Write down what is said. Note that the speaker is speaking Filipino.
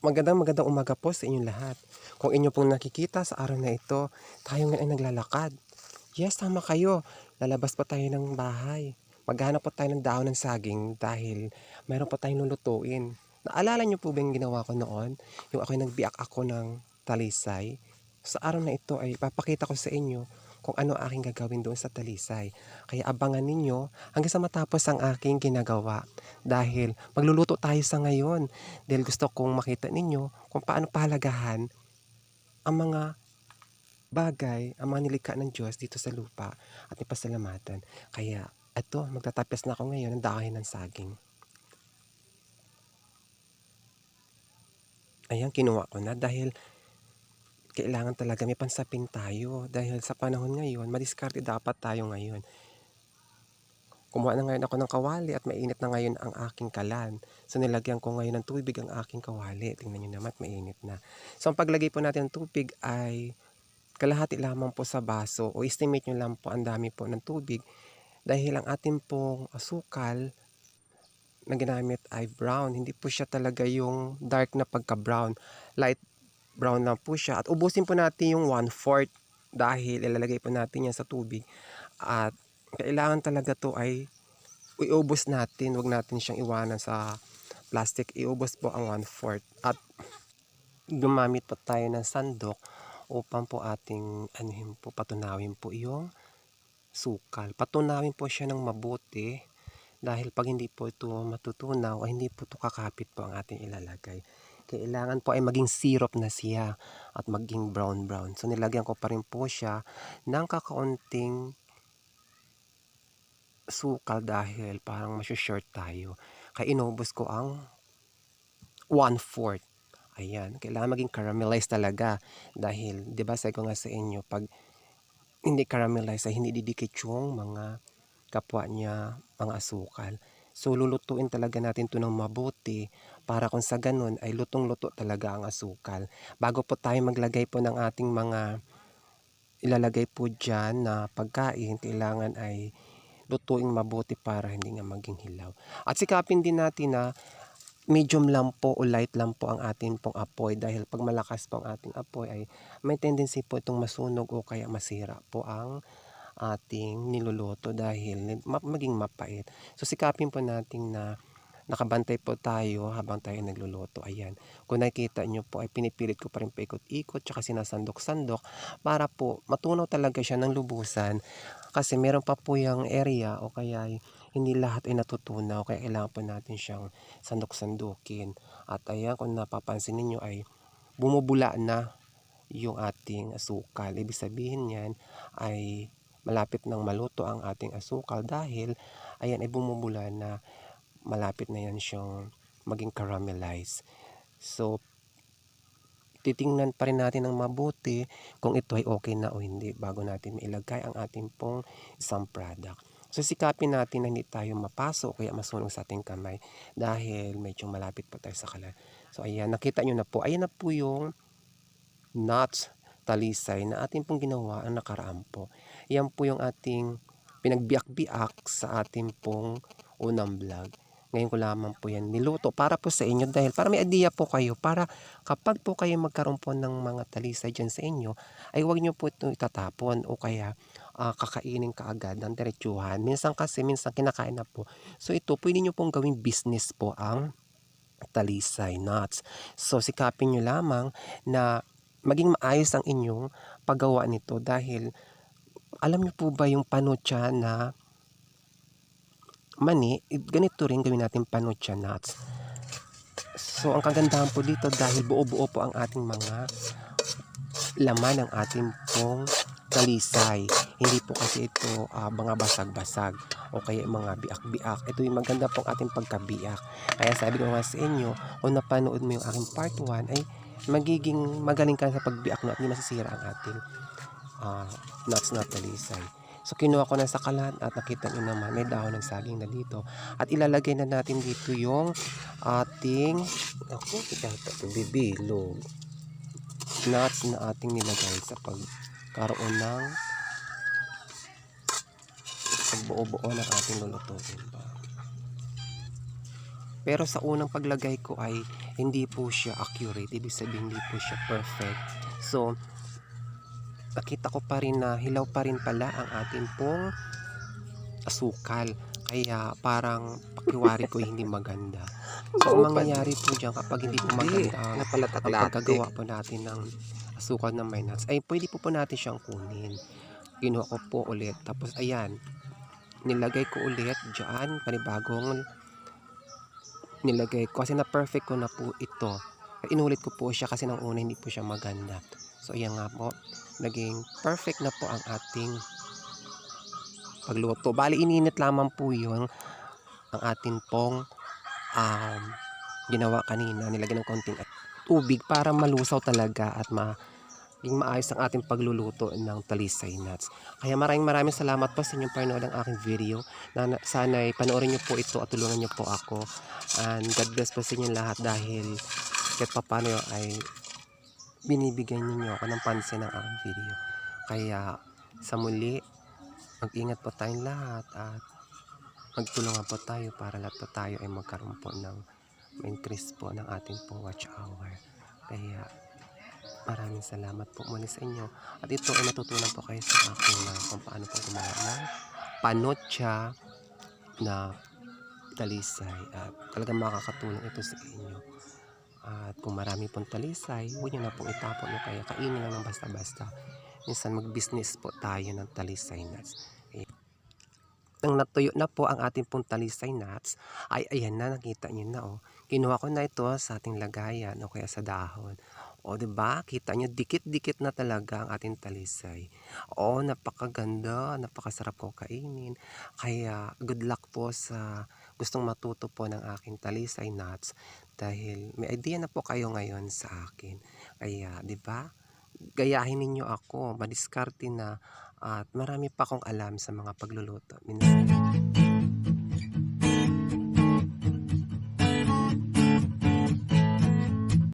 Magandang magandang umaga po sa inyong lahat. Kung inyo pong nakikita sa araw na ito, tayo ngayon ay naglalakad. Yes, tama kayo. Lalabas pa tayo ng bahay. Maghanap po tayo ng daon ng saging dahil mayroon pa tayong lulutuin. Naalala niyo po ba yung ginawa ko noon? Yung ako'y nagbiak ako ng talisay. Sa araw na ito ay papakita ko sa inyo kung ano aking gagawin doon sa talisay. Kaya abangan ninyo hanggang sa matapos ang aking ginagawa. Dahil magluluto tayo sa ngayon. Dahil gusto kong makita ninyo kung paano pahalagahan ang mga bagay, ang mga nilikha ng Diyos dito sa lupa at ipasalamatan. Kaya ito, magtatapos na ako ngayon ng dahon ng saging. Ayan, kinuha ko na dahil kailangan talaga may pansapin tayo dahil sa panahon ngayon, madiskarte dapat tayo ngayon. Kumuha na ngayon ako ng kawali at mainit na ngayon ang aking kalan. So nilagyan ko ngayon ng tubig ang aking kawali. Tingnan nyo naman mainit na. So ang paglagay po natin ng tubig ay kalahati lamang po sa baso o estimate nyo lang po ang dami po ng tubig dahil ang ating pong asukal na ginamit ay brown. Hindi po siya talaga yung dark na pagka-brown. Light brown lang po siya. At ubusin po natin yung 1-4 dahil ilalagay po natin yan sa tubig. At kailangan talaga to ay iubos natin. Huwag natin siyang iwanan sa plastic. Iubos po ang 1-4. At gumamit po tayo ng sandok upang po ating anuhin po, patunawin po yung sukal. Patunawin po siya ng mabuti dahil pag hindi po ito matutunaw ay hindi po ito kakapit po ang ating ilalagay. Kailangan po ay maging syrup na siya at maging brown brown. So nilagyan ko pa rin po siya ng kakaunting sukal dahil parang masyashort tayo. Kaya inubos ko ang 1-4. Ayan, kailangan maging caramelized talaga dahil 'di ba sabi ko nga sa inyo pag hindi caramelized ay hindi didikit yung mga kapwa niya mga asukal. So lulutuin talaga natin to ng mabuti para kung sa ganun ay lutong-luto talaga ang asukal. Bago po tayo maglagay po ng ating mga ilalagay po dyan na pagkain, kailangan ay lutuing mabuti para hindi nga maging hilaw. At sikapin din natin na medium lang po o light lang po ang ating pong apoy dahil pag malakas po ang ating apoy ay may tendency po itong masunog o kaya masira po ang ating niluluto dahil maging mapait. So sikapin po natin na nakabantay po tayo habang tayo nagluluto. Ayan. Kung nakikita nyo po ay pinipilit ko pa rin paikot-ikot tsaka sinasandok-sandok para po matunaw talaga siya ng lubusan kasi meron pa po yung area o kaya hindi lahat ay natutunaw kaya kailangan po natin siyang sandok-sandukin. At ayan kung napapansin ninyo ay bumubula na yung ating asukal. Ibig sabihin yan ay malapit nang maluto ang ating asukal dahil ayan ay bumubula na malapit na yan siyang maging caramelized. So, titingnan pa rin natin ng mabuti kung ito ay okay na o hindi bago natin ilagay ang ating pong isang product. So, sikapin natin na hindi tayo mapaso kaya masunog sa ating kamay dahil medyo malapit po tayo sa kalan. So, ayan, nakita nyo na po. Ayan na po yung nuts talisay na ating pong ginawa ang nakaraan po. Yan po yung ating pinagbiak-biak sa ating pong unang vlog. Ngayon ko lamang po yan niluto para po sa inyo dahil para may idea po kayo para kapag po kayo magkaroon po ng mga talisay dyan sa inyo ay huwag nyo po ito itatapon o kaya uh, kakainin kaagad ng diretsuhan. Minsan kasi minsan kinakain na po. So ito pwede nyo pong gawing business po ang talisay nuts. So sikapin nyo lamang na maging maayos ang inyong paggawa nito dahil alam niyo po ba yung panucha na mani, ganito rin gawin natin panucha nuts. So, ang kagandahan po dito dahil buo-buo po ang ating mga laman ng ating pong talisay. Hindi po kasi ito uh, mga basag-basag o kaya mga biak-biak. Ito yung maganda pong ating pagkabiak. Kaya sabi ko nga sa inyo, kung napanood mo yung aking part 1 ay magiging magaling ka sa pagbiak no at hindi masisira ang ating uh, nuts na talisay. So kinuha ko na sa kalan at nakita nyo naman may dahon ng saging na dito. At ilalagay na natin dito yung ating ako, ito bibilog nuts na ating nilagay sa pagkaroon ng pagbuo-buo ng ating lulutuin pa. Pero sa unang paglagay ko ay hindi po siya accurate. Ibig sabihin hindi po siya perfect. So, nakita ko pa rin na hilaw pa rin pala ang ating pong asukal. Kaya parang pakiwari ko hindi maganda. So, ang mangyayari po dyan kapag hindi po maganda ang pagkagawa po natin ng asukal na may nuts, ay pwede po po natin siyang kunin. Kinuha ko po ulit. Tapos, ayan, nilagay ko ulit dyan, panibagong nilagay ko. Kasi na-perfect ko na po ito. Inulit ko po siya kasi nang una hindi po siya maganda. So, ayan nga po. Naging perfect na po ang ating pagluto. Bali, ininit lamang po yun ang ating pong um, ginawa kanina. Nilagyan ng konting tubig para malusaw talaga at ma maging maayos ang ating pagluluto ng talisay nuts. Kaya maraming maraming salamat po sa inyong panood ng aking video. Na, na- sana'y panoorin niyo po ito at tulungan niyo po ako. And God bless po sa inyo lahat dahil kahit papano ay binibigyan ninyo ako ng pansin ng aking video. Kaya sa muli, mag-ingat po tayong lahat at magtulungan po tayo para lahat po tayo ay magkaroon po ng increase po ng ating pong watch hour. Kaya maraming salamat po muli sa inyo. At ito ay natutunan po kayo sa akin na kung paano po gumawa ng panotcha na talisay. At talagang makakatulong ito sa inyo. At kung marami pong talisay, huwag nyo na pong itapon o kaya kainin lang ng basta-basta. Minsan mag-business po tayo ng talisay nuts. Eh, Nang natuyo na po ang ating pong talisay nuts, ay ayan na, nakita nyo na oh. Kinuha ko na ito sa ating lagayan o kaya sa dahon. O, ba? Kita nyo, dikit-dikit na talaga ang ating talisay. O, napakaganda, napakasarap ko kainin. Kaya, good luck po sa gustong matuto po ng aking talisay nuts. Dahil may idea na po kayo ngayon sa akin. Kaya, di ba? Gayahin ninyo ako, madiskarte na at marami pa akong alam sa mga pagluluto. Minsan,